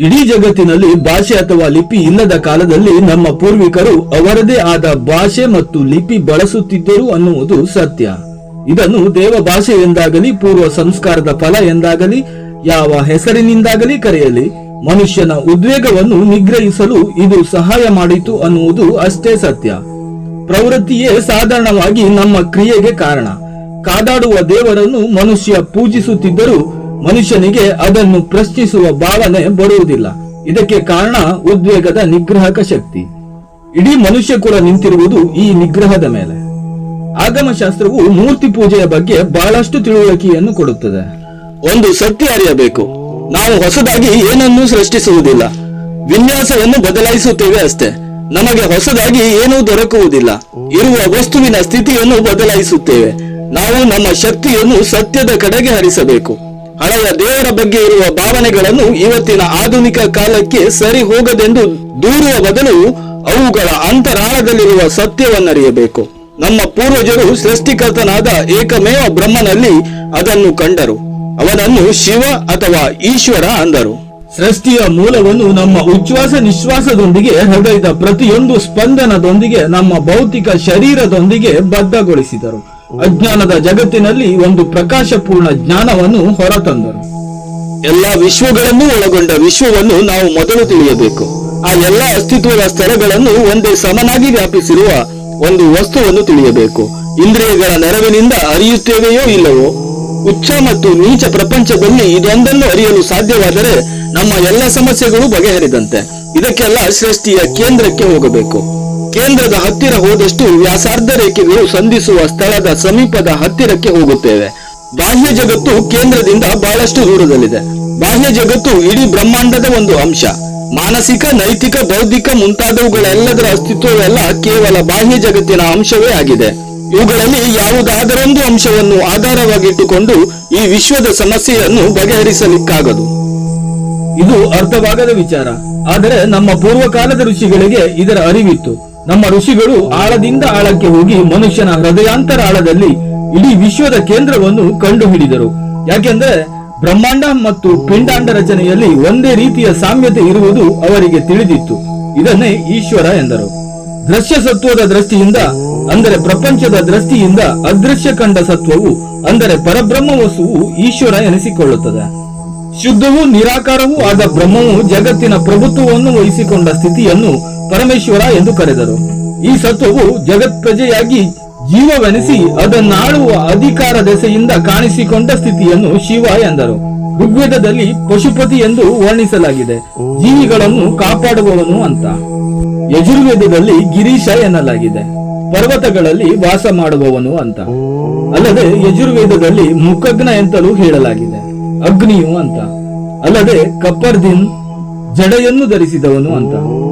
ಇಡೀ ಜಗತ್ತಿನಲ್ಲಿ ಭಾಷೆ ಅಥವಾ ಲಿಪಿ ಇಲ್ಲದ ಕಾಲದಲ್ಲಿ ನಮ್ಮ ಪೂರ್ವಿಕರು ಅವರದೇ ಆದ ಭಾಷೆ ಮತ್ತು ಲಿಪಿ ಬಳಸುತ್ತಿದ್ದರು ಅನ್ನುವುದು ಸತ್ಯ. ಇದನ್ನು ದೇವ ಭಾಷೆ ಎಂದಾಗಲಿ, ಪೂರ್ವ ಸಂಸ್ಕಾರದ ಫಲ ಎಂದಾಗಲಿ, ಯಾವ ಹೆಸರಿನಿಂದಾಗಲಿ ಕರೆಯಲಿ, ಮನುಷ್ಯನ ಉದ್ವೇಗವನ್ನು ನಿಗ್ರಹಿಸಲು ಇದು ಸಹಾಯ ಮಾಡಿತು ಅನ್ನುವುದು ಅಷ್ಟೇ ಸತ್ಯ. ಪ್ರವೃತ್ತಿಯೇ ಸಾಧಾರಣವಾಗಿ ನಮ್ಮ ಕ್ರಿಯೆಗೆ ಕಾರಣ. ಕಾದಾಡುವ ದೇವರನ್ನು ಮನುಷ್ಯ ಪೂಜಿಸುತ್ತಿದ್ದರೂ ಮನುಷ್ಯನಿಗೆ ಅದನ್ನು ಪ್ರಶ್ನಿಸುವ ಭಾವನೆ ಬರುವುದಿಲ್ಲ. ಇದಕ್ಕೆ ಕಾರಣ ಉದ್ವೇಗದ ನಿಗ್ರಹಕ ಶಕ್ತಿ. ಇಡೀ ಮನುಷ್ಯ ಕೂಡ ನಿಂತಿರುವುದು ಈ ನಿಗ್ರಹದ ಮೇಲೆ. ಆಗಮಶಾಸ್ತ್ರವು ಮೂರ್ತಿ ಪೂಜೆಯ ಬಗ್ಗೆ ಬಹಳಷ್ಟು ತಿಳುವಳಿಕೆಯನ್ನು ಕೊಡುತ್ತದೆ. ಒಂದು ಸತ್ಯ ಅರಿಯಬೇಕು. ನಾವು ಹೊಸದಾಗಿ ಏನನ್ನೂ ಸೃಷ್ಟಿಸುವುದಿಲ್ಲ. ವಿನ್ಯಾಸವನ್ನು ಬದಲಾಯಿಸುತ್ತೇವೆ ಅಷ್ಟೇ. ನಮಗೆ ಹೊಸದಾಗಿ ಏನೂ ದೊರಕುವುದಿಲ್ಲ. ಇರುವ ವಸ್ತುವಿನ ಸ್ಥಿತಿಯನ್ನು ಬದಲಾಯಿಸುತ್ತೇವೆ. ನಾವು ನಮ್ಮ ಶಕ್ತಿಯನ್ನು ಸತ್ಯದ ಕಡೆಗೆ ಹರಿಸಬೇಕು. ಹಳೆಯ ದೇವರ ಬಗ್ಗೆ ಇರುವ ಭಾವನೆಗಳನ್ನು ಇವತ್ತಿನ ಆಧುನಿಕ ಕಾಲಕ್ಕೆ ಸರಿ ಹೋಗದೆಂದು ದೂರುವ ಬದಲು ಅವುಗಳ ಅಂತರಾಳದಲ್ಲಿರುವ ಸತ್ಯವನ್ನರಿಯಬೇಕು. ನಮ್ಮ ಪೂರ್ವಜರು ಸೃಷ್ಟಿಕರ್ತನಾದ ಏಕಮೇವ ಬ್ರಹ್ಮನಲ್ಲಿ ಅದನ್ನು ಕಂಡರು. ಅವನನ್ನು ಶಿವ ಅಥವಾ ಈಶ್ವರ ಅಂದರು. ಸೃಷ್ಟಿಯ ಮೂಲವನ್ನು ನಮ್ಮ ಉಚ್ಛ್ವಾಸ ನಿಶ್ವಾಸದೊಂದಿಗೆ ಹೃದಯದ ಪ್ರತಿಯೊಂದು ಸ್ಪಂದನದೊಂದಿಗೆ ನಮ್ಮ ಭೌತಿಕ ಶರೀರದೊಂದಿಗೆ ಬದ್ಧಗೊಳಿಸಿದರು. ಅಜ್ಞಾನದ ಜಗತ್ತಿನಲ್ಲಿ ಒಂದು ಪ್ರಕಾಶಪೂರ್ಣ ಜ್ಞಾನವನ್ನು ಹೊರತಂದರು. ಎಲ್ಲ ವಿಶ್ವಗಳನ್ನು ಒಳಗೊಂಡ ವಿಶ್ವವನ್ನು ನಾವು ಮೊದಲು ತಿಳಿಯಬೇಕು. ಆ ಎಲ್ಲ ಅಸ್ತಿತ್ವದ ಸ್ಥಳಗಳನ್ನು ಒಂದೇ ಸಮನಾಗಿ ವ್ಯಾಪಿಸಿರುವ ಒಂದು ವಸ್ತುವನ್ನು ತಿಳಿಯಬೇಕು. ಇಂದ್ರಿಯಗಳ ನೆರವಿನಿಂದ ಅರಿಯುತ್ತೇವೆಯೋ ಇಲ್ಲವೋ? ಉಚ್ಚ ಮತ್ತು ನೀಚ ಪ್ರಪಂಚದಲ್ಲಿ ಇದೊಂದನ್ನು ಅರಿಯಲು ಸಾಧ್ಯವಾದರೆ ನಮ್ಮ ಎಲ್ಲ ಸಮಸ್ಯೆಗಳು ಬಗೆಹರಿದಂತೆ. ಇದಕ್ಕೆಲ್ಲ ಸೃಷ್ಟಿಯ ಕೇಂದ್ರಕ್ಕೆ ಹೋಗಬೇಕು. ಕೇಂದ್ರದ ಹತ್ತಿರ ಹೋದಷ್ಟು ವ್ಯಾಸಾರ್ಧ ರೇಖೆಗಳು ಸಂಧಿಸುವ ಸ್ಥಳದ ಸಮೀಪದ ಹತ್ತಿರಕ್ಕೆ ಹೋಗುತ್ತೇವೆ. ಬಾಹ್ಯ ಜಗತ್ತು ಕೇಂದ್ರದಿಂದ ಬಹಳಷ್ಟು ದೂರದಲ್ಲಿದೆ. ಬಾಹ್ಯ ಜಗತ್ತು ಇಡೀ ಬ್ರಹ್ಮಾಂಡದ ಒಂದು ಅಂಶ. ಮಾನಸಿಕ, ನೈತಿಕ, ಬೌದ್ಧಿಕ ಮುಂತಾದವುಗಳೆಲ್ಲದರ ಅಸ್ತಿತ್ವವೆಲ್ಲ ಕೇವಲ ಬಾಹ್ಯ ಜಗತ್ತಿನ ಅಂಶವೇ ಆಗಿದೆ. ಇವುಗಳಲ್ಲಿ ಯಾವುದಾದರೊಂದು ಅಂಶವನ್ನು ಆಧಾರವಾಗಿಟ್ಟುಕೊಂಡು ಈ ವಿಶ್ವದ ಸಮಸ್ಯೆಯನ್ನು ಬಗೆಹರಿಸಲಿಕ್ಕಾಗದು. ಇದು ಅರ್ಥವಾಗದ ವಿಚಾರ. ಆದರೆ ನಮ್ಮ ಪೂರ್ವಕಾಲದ ಋಷಿಗಳಿಗೆ ಇದರ ಅರಿವಿತ್ತು. ನಮ್ಮ ಋಷಿಗಳು ಆಳದಿಂದ ಆಳಕ್ಕೆ ಹೋಗಿ ಮನುಷ್ಯನ ಹೃದಯಾಂತರ ಆಳದಲ್ಲಿ ಇಡೀ ವಿಶ್ವದ ಕೇಂದ್ರವನ್ನು ಕಂಡುಹಿಡಿದರು. ಯಾಕೆಂದ್ರೆ ಬ್ರಹ್ಮಾಂಡ ಮತ್ತು ಪಿಂಡಾಂಡ ರಚನೆಯಲ್ಲಿ ಒಂದೇ ರೀತಿಯ ಸಾಮ್ಯತೆ ಇರುವುದು ಅವರಿಗೆ ತಿಳಿದಿತ್ತು. ಇದನ್ನೇ ಈಶ್ವರ ಎಂದರು. ದೃಶ್ಯ ಸತ್ವದ ದೃಷ್ಟಿಯಿಂದ, ಅಂದರೆ ಪ್ರಪಂಚದ ದೃಷ್ಟಿಯಿಂದ ಅದೃಶ್ಯ ಕಂಡ ಸತ್ವವು, ಅಂದರೆ ಪರಬ್ರಹ್ಮ ವಸ್ತುವು ಈಶ್ವರ ಎನಿಸಿಕೊಳ್ಳುತ್ತದೆ. ಶುದ್ಧವೂ ನಿರಾಕಾರವೂ ಆದ ಬ್ರಹ್ಮವು ಜಗತ್ತಿನ ಪ್ರಭುತ್ವವನ್ನು ವಹಿಸಿಕೊಂಡ ಸ್ಥಿತಿಯನ್ನು ಪರಮೇಶ್ವರ ಎಂದು ಕರೆದರು. ಈ ಸತ್ವವು ಜಗತ್ ಪ್ರಜೆಯಾಗಿ ಜೀವವೆನಿಸಿ ಅದನ್ನಾಳುವ ಅಧಿಕಾರ ದೆಸೆಯಿಂದ ಕಾಣಿಸಿಕೊಂಡ ಸ್ಥಿತಿಯನ್ನು ಶಿವ ಎಂದರು. ಋಗ್ವೇದದಲ್ಲಿ ಪಶುಪತಿ ಎಂದು ವರ್ಣಿಸಲಾಗಿದೆ. ಜೀವಿಗಳನ್ನು ಕಾಪಾಡುವವನು ಅಂತ. ಯಜುರ್ವೇದದಲ್ಲಿ ಗಿರೀಶ ಎನ್ನಲಾಗಿದೆ. ಪರ್ವತಗಳಲ್ಲಿ ವಾಸ ಮಾಡುವವನು ಅಂತ. ಅಲ್ಲದೆ ಯಜುರ್ವೇದದಲ್ಲಿ ಮುಖಗ್ನ ಎಂತಲೂ ಹೇಳಲಾಗಿದೆ. ಅಗ್ನಿಯು ಅಂತ. ಅಲ್ಲದೆ ಕಪ್ಪರ್ದಿನ್ ಜಡೆಯನ್ನು ಧರಿಸಿದವನು ಅಂತ.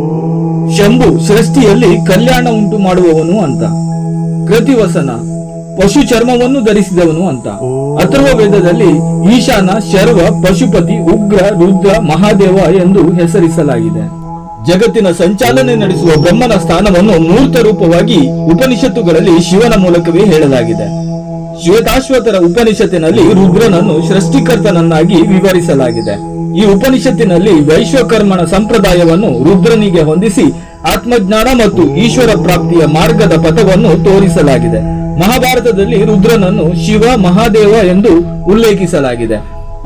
ಶಂಭು ಸೃಷ್ಟಿಯಲ್ಲಿ ಕಲ್ಯಾಣ ಉಂಟು ಮಾಡುವವನು ಅಂತ. ಕೃತಿವಸನ ಪಶು ಚರ್ಮವನ್ನು ಧರಿಸಿದವನು ಅಂತ. ಅಥರ್ವ ವೇದದಲ್ಲಿ ಈಶಾನ ಶರ್ವ ಪಶುಪತಿ ಉಗ್ರ ರುದ್ರ ಮಹಾದೇವ ಎಂದು ಹೆಸರಿಸಲಾಗಿದೆ. ಜಗತ್ತಿನ ಸಂಚಾಲನೆ ನಡೆಸುವ ಬ್ರಹ್ಮನ ಸ್ಥಾನವನ್ನು ಮೂರ್ತ ರೂಪವಾಗಿ ಉಪನಿಷತ್ತುಗಳಲ್ಲಿ ಶಿವನ ಮೂಲಕವೇ ಹೇಳಲಾಗಿದೆ. ಶ್ವೇತಾಶ್ವತರ ಉಪನಿಷತ್ತಿನಲ್ಲಿ ರುದ್ರನನ್ನು ಸೃಷ್ಟಿಕರ್ತನನ್ನಾಗಿ ವಿವರಿಸಲಾಗಿದೆ. ಈ ಉಪನಿಷತ್ತಿನಲ್ಲಿ ವೈಶ್ವಕರ್ಮನ ಸಂಪ್ರದಾಯವನ್ನು ರುದ್ರನಿಗೆ ಹೊಂದಿಸಿ ಆತ್ಮಜ್ಞಾನ ಮತ್ತು ಈಶ್ವರ ಪ್ರಾಪ್ತಿಯ ಮಾರ್ಗದ ಪಥವನ್ನು ತೋರಿಸಲಾಗಿದೆ. ಮಹಾಭಾರತದಲ್ಲಿ ರುದ್ರನನ್ನು ಶಿವ, ಮಹಾದೇವ ಎಂದು ಉಲ್ಲೇಖಿಸಲಾಗಿದೆ.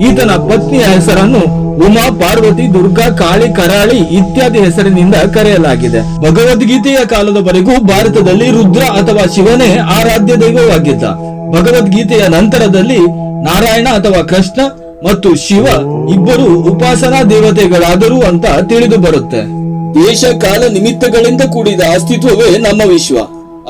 ಈತನ ಪತ್ನಿಯ ಹೆಸರನ್ನು ಉಮಾ, ಪಾರ್ವತಿ, ದುರ್ಗಾ, ಕಾಳಿ, ಕರಾಳಿ ಇತ್ಯಾದಿ ಹೆಸರಿನಿಂದ ಕರೆಯಲಾಗಿದೆ. ಭಗವದ್ಗೀತೆಯ ಕಾಲದವರೆಗೂ ಭಾರತದಲ್ಲಿ ರುದ್ರ ಅಥವಾ ಶಿವನೇ ಆರಾಧ್ಯ ದೈವವಾಗಿದ್ದ. ಭಗವದ್ಗೀತೆಯ ನಂತರದಲ್ಲಿ ನಾರಾಯಣ ಅಥವಾ ಕೃಷ್ಣ ಮತ್ತು ಶಿವ ಇಬ್ಬರು ಉಪಾಸನಾ ದೇವತೆಗಳಾದರು ಅಂತ ತಿಳಿದು ಬರುತ್ತೆ. ದೇಶ ಕಾಲ ನಿಮಿತ್ತಗಳಿಂದ ಕೂಡಿದ ಅಸ್ತಿತ್ವವೇ ನಮ್ಮ ವಿಶ್ವ.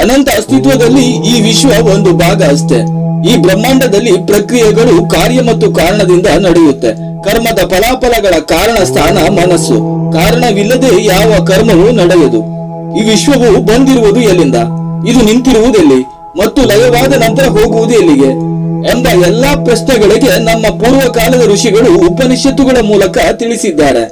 ಅನಂತ ಅಸ್ತಿತ್ವದಲ್ಲಿ ಈ ವಿಶ್ವ ಒಂದು ಭಾಗ ಅಷ್ಟೇ. ಈ ಬ್ರಹ್ಮಾಂಡದಲ್ಲಿ ಪ್ರಕ್ರಿಯೆಗಳು ಕಾರ್ಯ ಮತ್ತು ಕಾರಣದಿಂದ ನಡೆಯುತ್ತೆ. ಕರ್ಮದ ಫಲಾಫಲಗಳ ಕಾರಣ ಸ್ಥಾನ ಮನಸ್ಸು. ಕಾರಣವಿಲ್ಲದೆ ಯಾವ ಕರ್ಮವೂ ನಡೆಯದು. ಈ ವಿಶ್ವವು ಬಂದಿರುವುದು ಎಲ್ಲಿಂದ? ಇದು ನಿಂತಿರುವುದೆಲ್ಲಿ? ಮತ್ತು ಲಯವಾದ ನಂತರ ಹೋಗುವುದು ಎಲ್ಲಿಗೆ? ಎಂಬ ಎಲ್ಲಾ ಪ್ರಶ್ನೆಗಳಿಗೆ ನಮ್ಮ ಪೂರ್ವಕಾಲದ ಋಷಿಗಳು ಉಪನಿಷತ್ತುಗಳ ಮೂಲಕ ತಿಳಿಸಿದ್ದಾರೆ.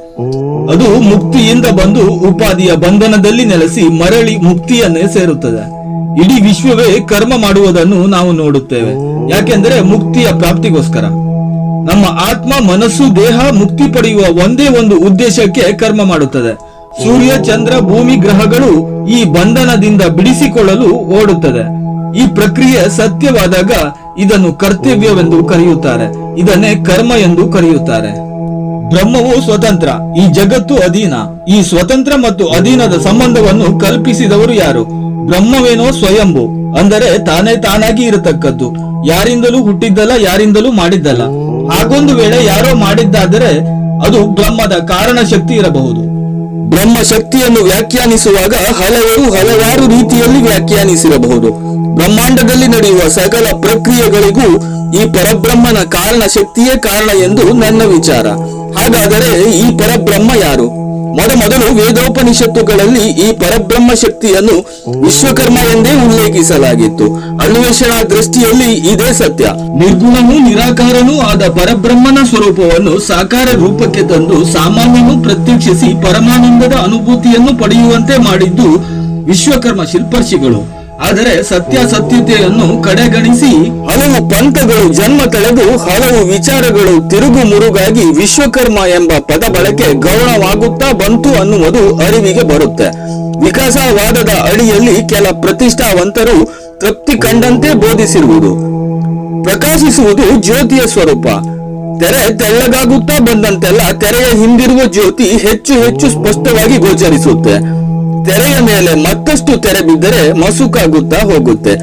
ಅದು ಮುಕ್ತಿಯಿಂದ ಬಂದು ಉಪಾಧಿಯ ಬಂಧನದಲ್ಲಿ ನೆಲೆಸಿ ಮರಳಿ ಮುಕ್ತಿಯನ್ನೇ ಸೇರುತ್ತದೆ. ಇಡೀ ವಿಶ್ವವೇ ಕರ್ಮ ಮಾಡುವುದನ್ನು ನಾವು ನೋಡುತ್ತೇವೆ. ಯಾಕೆಂದರೆ ಮುಕ್ತಿಯ ಪ್ರಾಪ್ತಿಗೋಸ್ಕರ. ನಮ್ಮ ಆತ್ಮ, ಮನಸ್ಸು, ದೇಹ ಮುಕ್ತಿ ಪಡೆಯುವ ಒಂದೇ ಒಂದು ಉದ್ದೇಶಕ್ಕೆ ಕರ್ಮ ಮಾಡುತ್ತದೆ. ಸೂರ್ಯ, ಚಂದ್ರ, ಭೂಮಿ, ಗ್ರಹಗಳು ಈ ಬಂಧನದಿಂದ ಬಿಡಿಸಿಕೊಳ್ಳಲು ಓಡುತ್ತದೆ. ಈ ಪ್ರಕ್ರಿಯೆ ಸತ್ಯವಾದಾಗ ಇದನ್ನು ಕರ್ತವ್ಯವೆಂದು ಕರೆಯುತ್ತಾರೆ, ಇದನ್ನೇ ಕರ್ಮ ಎಂದು ಕರೆಯುತ್ತಾರೆ. ಬ್ರಹ್ಮವು ಸ್ವತಂತ್ರ, ಈ ಜಗತ್ತು ಅಧೀನ. ಈ ಸ್ವತಂತ್ರ ಮತ್ತು ಅಧೀನದ ಸಂಬಂಧವನ್ನು ಕಲ್ಪಿಸಿದವರು ಯಾರು? ಬ್ರಹ್ಮವೇನೋ ಸ್ವಯಂಭು, ಅಂದರೆ ತಾನೇ ತಾನಾಗಿ ಇರತಕ್ಕದ್ದು. ಯಾರಿಂದಲೂ ಹುಟ್ಟಿದ್ದಲ್ಲ, ಯಾರಿಂದಲೂ ಮಾಡಿದ್ದಲ್ಲ. ಹಾಗೊಂದು ವೇಳೆ ಯಾರೋ ಮಾಡಿದ್ದಾದರೆ ಅದು ಬ್ರಹ್ಮದ ಕಾರಣ ಶಕ್ತಿ ಇರಬಹುದು. ಬ್ರಹ್ಮ ಶಕ್ತಿಯನ್ನು ವ್ಯಾಖ್ಯಾನಿಸುವಾಗ ಹಲವರು ಹಲವಾರು ರೀತಿಯಲ್ಲಿ ವ್ಯಾಖ್ಯಾನಿಸಿರಬಹುದು. ಬ್ರಹ್ಮಾಂಡದಲ್ಲಿ ನಡೆಯುವ ಸಕಲ ಪ್ರಕ್ರಿಯೆಗಳಿಗೂ ಈ ಪರಬ್ರಹ್ಮನ ಕಾರಣ ಶಕ್ತಿಯೇ ಕಾರಣ ಎಂದು ನನ್ನ ವಿಚಾರ. ಹಾಗಾದರೆ ಈ ಪರಬ್ರಹ್ಮ ಯಾರು? ಮೊದಮೊದಲು ವೇದೋಪನಿಷತ್ತುಗಳಲ್ಲಿ ಈ ಪರಬ್ರಹ್ಮ ಶಕ್ತಿಯನ್ನು ವಿಶ್ವಕರ್ಮ ಎಂದೇ ಉಲ್ಲೇಖಿಸಲಾಗಿತ್ತು. ಅನ್ವೇಷಣಾ ದೃಷ್ಟಿಯಲ್ಲಿ ಇದೇ ಸತ್ಯ. ನಿರ್ಗುಣನೂ ನಿರಾಕಾರನೂ ಆದ ಪರಬ್ರಹ್ಮನ ಸ್ವರೂಪವನ್ನು ಸಾಕಾರ ರೂಪಕ್ಕೆ ತಂದು ಸಾಮಾನ್ಯನು ಪ್ರತ್ಯಕ್ಷಿಸಿ ಪರಮಾನಂದದ ಅನುಭೂತಿಯನ್ನು ಪಡೆಯುವಂತೆ ಮಾಡಿದ್ದು ವಿಶ್ವಕರ್ಮ ಶಿಲ್ಪರ್ಷಿಗಳು. ಆದರೆ ಸತ್ಯಾಸತ್ಯತೆಯನ್ನು ಕಡೆಗಣಿಸಿ ಹಲವು ಪಂಥಗಳು ಜನ್ಮ ತಳೆದು ಹಲವು ವಿಚಾರಗಳು ತಿರುಗು ಮುರುಗಾಗಿ ವಿಶ್ವಕರ್ಮ ಎಂಬ ಪದ ಬಳಕೆ ಗೌಣವಾಗುತ್ತಾ ಬಂತು ಅನ್ನುವುದು ಅರಿವಿಗೆ ಬರುತ್ತೆ. ವಿಕಾಸವಾದದ ಅಡಿಯಲ್ಲಿ ಕೆಲ ಪ್ರತಿಷ್ಠಾವಂತರು ತೃಪ್ತಿ ಕಂಡಂತೆ ಬೋಧಿಸಿರುವುದು. ಪ್ರಕಾಶಿಸುವುದು ಜ್ಯೋತಿಯ ಸ್ವರೂಪ. ತೆರೆ ತೆಳ್ಳಗಾಗುತ್ತಾ ಬಂದಂತೆಲ್ಲ ತೆರೆಯ ಹಿಂದಿರುವ ಜ್ಯೋತಿ ಹೆಚ್ಚು ಹೆಚ್ಚು ಸ್ಪಷ್ಟವಾಗಿ ಗೋಚರಿಸುತ್ತೆ. ತೆರೆಯ ಮೇಲೆ ಮತ್ತಷ್ಟು ತೆರೆ ಬಿದ್ದರೆ ಮಸುಕಾಗುತ್ತಾ ಹೋಗುತ್ತೆ.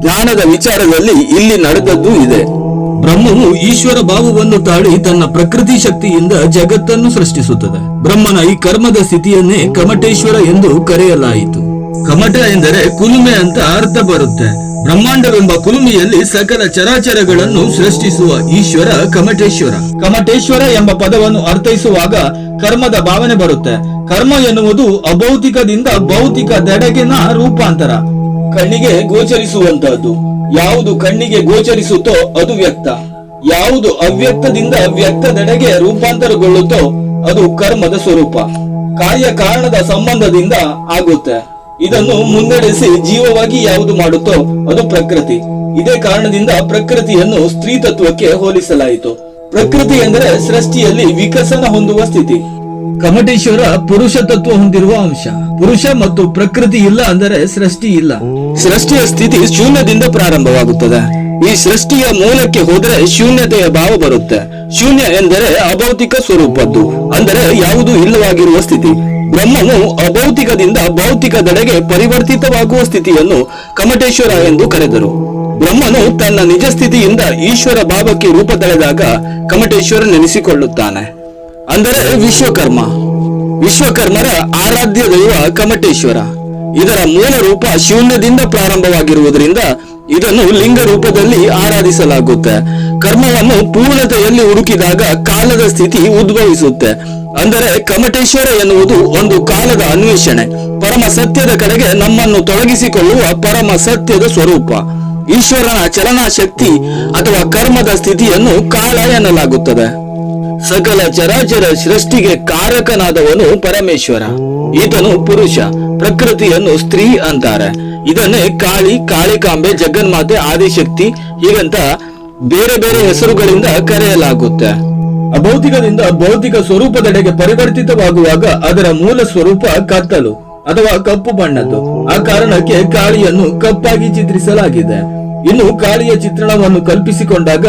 ಜ್ಞಾನದ ವಿಚಾರದಲ್ಲಿ ಇಲ್ಲಿ ನಡೆದದ್ದು ಇದೆ. ಬ್ರಹ್ಮವು ಈಶ್ವರ ಭಾವವನ್ನು ತಾಳಿ ತನ್ನ ಪ್ರಕೃತಿ ಶಕ್ತಿಯಿಂದ ಜಗತ್ತನ್ನು ಸೃಷ್ಟಿಸುತ್ತದೆ. ಬ್ರಹ್ಮನ ಈ ಕರ್ಮದ ಸ್ಥಿತಿಯನ್ನೇ ಕಮಟೇಶ್ವರ ಎಂದು ಕರೆಯಲಾಯಿತು. ಕಮಟ ಎಂದರೆ ಕುಲುಮೆ ಅಂತ ಅರ್ಥ ಬರುತ್ತೆ. ಬ್ರಹ್ಮಾಂಡವೆಂಬ ಕುಲುಮಿಯಲ್ಲಿ ಸಕಲ ಚರಾಚರಗಳನ್ನು ಸೃಷ್ಟಿಸುವ ಈಶ್ವರ ಕಮಟೇಶ್ವರ. ಕಮಟೇಶ್ವರ ಎಂಬ ಪದವನ್ನು ಅರ್ಥೈಸುವಾಗ ಕರ್ಮದ ಭಾವನೆ ಬರುತ್ತೆ. ಕರ್ಮ ಎನ್ನುವುದು ಅಭೌತಿಕದಿಂದ ಭೌತಿಕ ದೆಡೆಗಿನ ರೂಪಾಂತರ. ಕಣ್ಣಿಗೆ ಗೋಚರಿಸುವಂತಹದ್ದು. ಯಾವುದು ಕಣ್ಣಿಗೆ ಗೋಚರಿಸುತ್ತೋ ಅದು ವ್ಯಕ್ತ. ಯಾವುದು ಅವ್ಯಕ್ತದಿಂದ ವ್ಯಕ್ತದೆಡೆಗೆ ರೂಪಾಂತರಗೊಳ್ಳುತ್ತೋ ಅದು ಕರ್ಮದ ಸ್ವರೂಪ. ಕಾರ್ಯ ಕಾರಣದ ಸಂಬಂಧದಿಂದ ಆಗುತ್ತೆ. ಇದನ್ನು ಮುನ್ನಡೆಸಿ ಜೀವವಾಗಿ ಯಾವುದು ಮಾಡುತ್ತೋ ಅದು ಪ್ರಕೃತಿ. ಇದೇ ಕಾರಣದಿಂದ ಪ್ರಕೃತಿಯನ್ನು ಸ್ತ್ರೀ ತತ್ವಕ್ಕೆ ಹೋಲಿಸಲಾಯಿತು. ಪ್ರಕೃತಿ ಎಂದರೆ ಸೃಷ್ಟಿಯಲ್ಲಿ ವಿಕಸನ ಹೊಂದುವ ಸ್ಥಿತಿ. ಕಮಟೇಶ್ವರ ಪುರುಷ ತತ್ವ ಹೊಂದಿರುವ ಅಂಶ. ಪುರುಷ ಮತ್ತು ಪ್ರಕೃತಿ ಇಲ್ಲ ಅಂದರೆ ಸೃಷ್ಟಿ ಇಲ್ಲ. ಸೃಷ್ಟಿಯ ಸ್ಥಿತಿ ಶೂನ್ಯದಿಂದ ಪ್ರಾರಂಭವಾಗುತ್ತದೆ. ಈ ಸೃಷ್ಟಿಯ ಮೂಲಕ್ಕೆ ಹೋದರೆ ಶೂನ್ಯತೆಯ ಭಾವ ಬರುತ್ತೆ. ಶೂನ್ಯ ಎಂದರೆ ಅಭೌತಿಕ ಸ್ವರೂಪದ್ದು. ಅಂದರೆ ಯಾವುದು ಇಲ್ಲವಾಗಿರುವ ಸ್ಥಿತಿ. ಬ್ರಹ್ಮವು ಅಭೌತಿಕದಿಂದ ಭೌತಿಕದೆಡೆಗೆ ಪರಿವರ್ತಿತವಾಗುವ ಸ್ಥಿತಿಯನ್ನು ಕಮಟೇಶ್ವರ ಎಂದು ಕರೆದರು. ಬ್ರಹ್ಮನು ತನ್ನ ನಿಜ ಸ್ಥಿತಿಯಿಂದ ಈಶ್ವರ ಭಾವಕ್ಕೆ ರೂಪ ತಳೆದಾಗ ಕಮಟೇಶ್ವರ ನೆನೆಸಿಕೊಳ್ಳುತ್ತಾನೆ. ಅಂದರೆ ವಿಶ್ವಕರ್ಮ. ವಿಶ್ವಕರ್ಮರ ಆರಾಧ್ಯ ದೈವ ಕಮಟೇಶ್ವರ. ಇದರ ಮೂಲ ರೂಪ ಶೂನ್ಯದಿಂದ ಪ್ರಾರಂಭವಾಗಿರುವುದರಿಂದ ಇದನ್ನು ಲಿಂಗ ರೂಪದಲ್ಲಿ ಆರಾಧಿಸಲಾಗುತ್ತೆ. ಕರ್ಮವನ್ನು ಪೂರ್ಣತೆಯಲ್ಲಿ ಹುಡುಕಿದಾಗ ಕಾಲದ ಸ್ಥಿತಿ ಉದ್ಭವಿಸುತ್ತೆ. ಅಂದರೆ ಕಮಟೇಶ್ವರ ಎನ್ನುವುದು ಒಂದು ಕಾಲದ ಅನ್ವೇಷಣೆ. ಪರಮ ಸತ್ಯದ ಕಡೆಗೆ ನಮ್ಮನ್ನು ತೊಡಗಿಸಿಕೊಳ್ಳುವ ಪರಮ ಸತ್ಯದ ಸ್ವರೂಪ. ಈಶ್ವರನ ಚಲನಾ ಶಕ್ತಿ ಅಥವಾ ಕರ್ಮದ ಸ್ಥಿತಿಯನ್ನು ಕಾಲ ಎನ್ನಲಾಗುತ್ತದೆ. ಸಕಲ ಚರಾಚರ ಸೃಷ್ಟಿಗೆ ಕಾರಕನಾದವನು ಪರಮೇಶ್ವರ. ಈತನು ಪುರುಷ, ಪ್ರಕೃತಿಯನ್ನು ಸ್ತ್ರೀ ಅಂತಾರೆ. ಇದನ್ನೇ ಕಾಳಿ, ಕಾಳಿಕಾಂಬೆ, ಜಗನ್ಮಾತೆ, ಆದಿಶಕ್ತಿ ಹೀಗಂತ ಬೇರೆ ಬೇರೆ ಹೆಸರುಗಳಿಂದ ಕರೆಯಲಾಗುತ್ತೆ. ಅಭೌತಿಕದಿಂದ ಭೌತಿಕ ಸ್ವರೂಪದೆಡೆಗೆ ಪರಿವರ್ತಿತವಾಗುವಾಗ ಅದರ ಮೂಲ ಸ್ವರೂಪ ಕತ್ತಲು ಅಥವಾ ಕಪ್ಪು ಬಣ್ಣದ್ದು. ಆ ಕಾರಣಕ್ಕೆ ಕಾಳಿಯನ್ನು ಕಪ್ಪಾಗಿ ಚಿತ್ರಿಸಲಾಗಿದೆ. ಇನ್ನು ಕಾಳಿಯ ಚಿತ್ರಣವನ್ನು ಕಲ್ಪಿಸಿಕೊಂಡಾಗ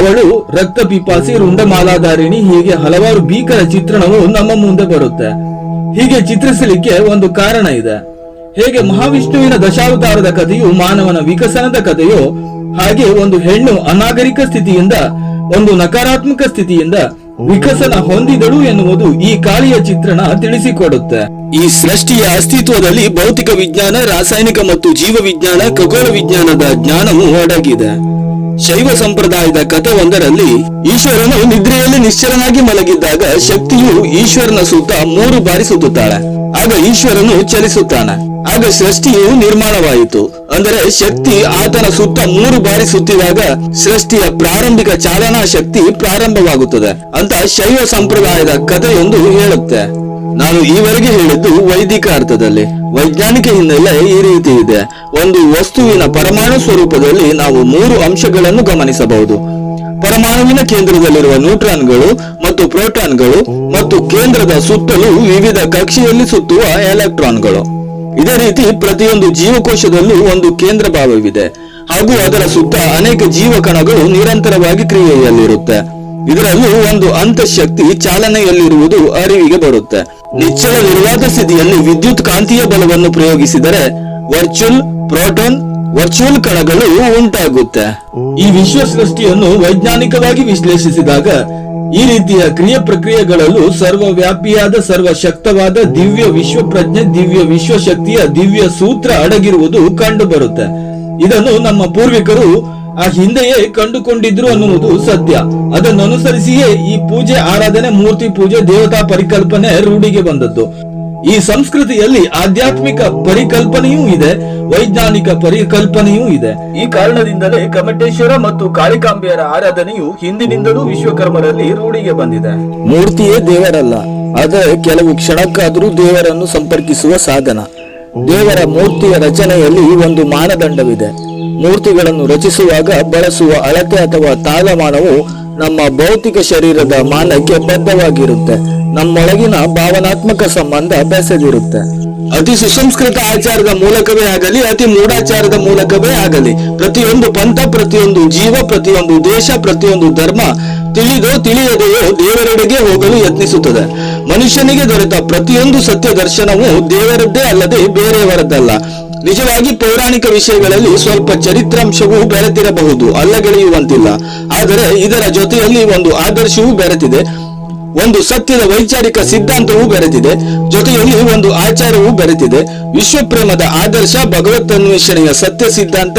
ಅವಳು ರಕ್ತ ಪಿಪಾಸಿ ರುಂಡಮಾಲಾಧಾರಿಣಿ, ಹೀಗೆ ಹಲವಾರು ಭೀಕರ ಚಿತ್ರಣವು ನಮ್ಮ ಮುಂದೆ ಬರುತ್ತೆ. ಹೀಗೆ ಚಿತ್ರಿಸಲಿಕ್ಕೆ ಒಂದು ಕಾರಣ ಇದೆ. ಹೇಗೆ ಮಹಾವಿಷ್ಣುವಿನ ದಶಾವತಾರದ ಕಥೆಯು ಮಾನವನ ವಿಕಸನದ ಕಥೆಯೋ ಹಾಗೆ ಒಂದು ಹೆಣ್ಣು ಅನಾಗರಿಕ ಸ್ಥಿತಿಯಿಂದ, ಒಂದು ನಕಾರಾತ್ಮಕ ಸ್ಥಿತಿಯಿಂದ ವಿಕಸನ ಹೊಂದಿದಳು ಎನ್ನುವುದು ಈ ಕಾಳಿಯ ಚಿತ್ರಣ ತಿಳಿಸಿಕೊಡುತ್ತೆ. ಈ ಸೃಷ್ಟಿಯ ಅಸ್ತಿತ್ವದಲ್ಲಿ ಭೌತಿಕ ವಿಜ್ಞಾನ, ರಾಸಾಯನಿಕ ಮತ್ತು ಜೀವ ವಿಜ್ಞಾನ, ಖಗೋಳ ವಿಜ್ಞಾನದ ಜ್ಞಾನವು ಅಡಗಿದೆ. ಶೈವ ಸಂಪ್ರದಾಯದ ಕಥೆ ಒಂದರಲ್ಲಿ ಈಶ್ವರನು ನಿದ್ರೆಯಲ್ಲಿ ನಿಶ್ಚಲನಾಗಿ ಮಲಗಿದ್ದಾಗ ಶಕ್ತಿಯು ಈಶ್ವರನ ಸುತ್ತ ಮೂರು ಬಾರಿ ಸುತ್ತುತ್ತಾಳೆ. ಆಗ ಈಶ್ವರನು ಚಲಿಸುತ್ತಾನೆ. ಆಗ ಸೃಷ್ಟಿಯು ನಿರ್ಮಾಣವಾಯಿತು. ಅಂದರೆ ಶಕ್ತಿ ಆತನ ಸುತ್ತ ಮೂರು ಬಾರಿ ಸುತ್ತಿದಾಗ ಸೃಷ್ಟಿಯ ಪ್ರಾರಂಭಿಕ ಚಾಲನಾ ಶಕ್ತಿ ಪ್ರಾರಂಭವಾಗುತ್ತದೆ. ಅಂತ ಶೈವ ಸಂಪ್ರದಾಯದ ಕಥೆಯೊಂದು ಹೇಳುತ್ತೆ. ನಾನು ಈವರೆಗೆ ಹೇಳಿದ್ದು ವೈದಿಕ ಅರ್ಥದಲ್ಲಿ. ವೈಜ್ಞಾನಿಕ ಹಿನ್ನೆಲೆ ಈ ರೀತಿ ಇದೆ. ಒಂದು ವಸ್ತುವಿನ ಪರಮಾಣು ಸ್ವರೂಪದಲ್ಲಿ ನಾವು ಮೂರು ಅಂಶಗಳನ್ನು ಗಮನಿಸಬಹುದು. ಪರಮಾಣುವಿನ ಕೇಂದ್ರದಲ್ಲಿರುವ ನ್ಯೂಟ್ರಾನ್ಗಳು ಮತ್ತು ಪ್ರೋಟಾನ್ಗಳು ಮತ್ತು ಕೇಂದ್ರದ ಸುತ್ತಲೂ ವಿವಿಧ ಕಕ್ಷೆಯಲ್ಲಿ ಸುತ್ತುವ ಎಲೆಕ್ಟ್ರಾನ್ಗಳು. ಇದೇ ರೀತಿ ಪ್ರತಿಯೊಂದು ಜೀವಕೋಶದಲ್ಲೂ ಒಂದು ಕೇಂದ್ರ ಭಾವವಿದೆ. ಹಾಗೂ ಅದರ ಸುತ್ತ ಅನೇಕ ಜೀವಕಣಗಳು ನಿರಂತರವಾಗಿ ಕ್ರಿಯೆಯಲ್ಲಿರುತ್ತೆ. ಇದರಲ್ಲೂ ಒಂದು ಅಂತಃಶಕ್ತಿ ಚಾಲನೆಯಲ್ಲಿರುವುದು ಅರಿವಿಗೆ ಬರುತ್ತೆ. ನಿಚ್ಚಳ ನಿರ್ವಾತ ಸ್ಥಿತಿಯಲ್ಲಿ ವಿದ್ಯುತ್ ಕಾಂತೀಯ ಬಲವನ್ನು ಪ್ರಯೋಗಿಸಿದರೆ ವರ್ಚುವಲ್, ಪ್ರೋಟಾನ್ ವರ್ಚುವಲ್ ಕಣಗಳು ಉಂಟಾಗುತ್ತೆ ಈ ವಿಶ್ವ ಸೃಷ್ಟಿಯನ್ನು ವೈಜ್ಞಾನಿಕವಾಗಿ ವಿಶ್ಲೇಷಿಸಿದಾಗ ಈ ರೀತಿಯ ಕ್ರಿಯೆ ಪ್ರಕ್ರಿಯೆಗಳಲ್ಲೂ ಸರ್ವವ್ಯಾಪಿಯಾದ ಸರ್ವಶಕ್ತವಾದ ದಿವ್ಯ ವಿಶ್ವ ಪ್ರಜ್ಞೆ ದಿವ್ಯ ವಿಶ್ವಶಕ್ತಿಯ ದಿವ್ಯ ಸೂತ್ರ ಅಡಗಿರುವುದು ಕಂಡು ಬರುತ್ತೆ ಇದನ್ನು ನಮ್ಮ ಪೂರ್ವಿಕರು ಆ ಹಿಂದೆಯೇ ಕಂಡುಕೊಂಡಿದ್ರು ಅನ್ನುವುದು ಸತ್ಯ. ಅದನ್ನು ಅನುಸರಿಸಿಯೇ ಈ ಪೂಜೆ ಆರಾಧನೆ ಮೂರ್ತಿ ಪೂಜೆ ದೇವತಾ ಪರಿಕಲ್ಪನೆ ರೂಢಿಗೆ ಬಂದದ್ದು. ಈ ಸಂಸ್ಕೃತಿಯಲ್ಲಿ ಆಧ್ಯಾತ್ಮಿಕ ಪರಿಕಲ್ಪನೆಯೂ ಇದೆ ವೈಜ್ಞಾನಿಕ ಪರಿಕಲ್ಪನೆಯೂ ಇದೆ. ಈ ಕಾರಣದಿಂದಲೇ ಕಮಟೇಶ್ವರ ಮತ್ತು ಕಾಳಿಕಾಂಬೆಯರ ಆರಾಧನೆಯು ಹಿಂದಿನಿಂದಲೂ ವಿಶ್ವಕರ್ಮರಲ್ಲಿ ರೂಢಿಗೆ ಬಂದಿದೆ. ಮೂರ್ತಿಯೇ ದೇವರಲ್ಲ ಆದರೆ ಕೆಲವು ಕ್ಷಣಕ್ಕಾದರೂ ದೇವರನ್ನು ಸಂಪರ್ಕಿಸುವ ಸಾಧನ. ದೇವರ ಮೂರ್ತಿಯ ರಚನೆಯಲ್ಲಿ ಒಂದು ಮಾನದಂಡವಿದೆ. ಮೂರ್ತಿಗಳನ್ನು ರಚಿಸುವಾಗ ಬಳಸುವ ಅಳತೆ ಅಥವಾ ತಾಳಮಾನವು ನಮ್ಮ ಭೌತಿಕ ಶರೀರದ ಮಾನಕ್ಕೆ ಬದ್ಧವಾಗಿರುತ್ತೆ. ನಮ್ಮೊಳಗಿನ ಭಾವನಾತ್ಮಕ ಸಂಬಂಧ ಬೆಸೆದಿರುತ್ತೆ. ಅತಿ ಸುಸಂಸ್ಕೃತ ಆಚಾರದ ಮೂಲಕವೇ ಆಗಲಿ, ಅತಿ ಮೂಢಾಚಾರದ ಮೂಲಕವೇ ಆಗಲಿ, ಪ್ರತಿಯೊಂದು ಪಂಥ, ಪ್ರತಿಯೊಂದು ಜೀವ, ಪ್ರತಿಯೊಂದು ದೇಶ, ಪ್ರತಿಯೊಂದು ಧರ್ಮ ತಿಳಿದೋ ತಿಳಿಯದೆಯೋ ದೇವರೆಡೆಗೆ ಹೋಗಲು ಯತ್ನಿಸುತ್ತದೆ. ಮನುಷ್ಯನಿಗೆ ದೊರೆತ ಪ್ರತಿಯೊಂದು ಸತ್ಯ ದರ್ಶನವು ದೇವರದ್ದೇ ಅಲ್ಲದೆ ಬೇರೆಯವರದ್ದಲ್ಲ. ನಿಜವಾಗಿ ಪೌರಾಣಿಕ ವಿಷಯಗಳಲ್ಲಿ ಸ್ವಲ್ಪ ಚರಿತ್ರಾಂಶವೂ ಬೆರೆತಿರಬಹುದು, ಅಲ್ಲಗೆಳೆಯುವಂತಿಲ್ಲ. ಆದರೆ ಇದರ ಜೊತೆಯಲ್ಲಿ ಒಂದು ಆದರ್ಶವೂ ಬೆರೆತಿದೆ. ಒಂದು ಸತ್ಯದ ವೈಚಾರಿಕ ಸಿದ್ಧಾಂತವೂ ಬೆರೆತಿದೆ. ಜೊತೆಯಲ್ಲಿ ಒಂದು ಆಚಾರವೂ ಬೆರೆತಿದೆ. ವಿಶ್ವಪ್ರೇಮದ ಆದರ್ಶ ಭಗವತ್ ಅನ್ವೇಷಣೆಯ ಸತ್ಯ ಸಿದ್ಧಾಂತ,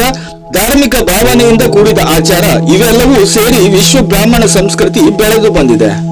ಧಾರ್ಮಿಕ ಭಾವನೆಯಿಂದ ಕೂಡಿದ ಆಚಾರ, ಇವೆಲ್ಲವೂ ಸೇರಿ ವಿಶ್ವ ಬ್ರಾಹ್ಮಣ ಸಂಸ್ಕೃತಿ ಬೆಳೆದು ಬಂದಿದೆ.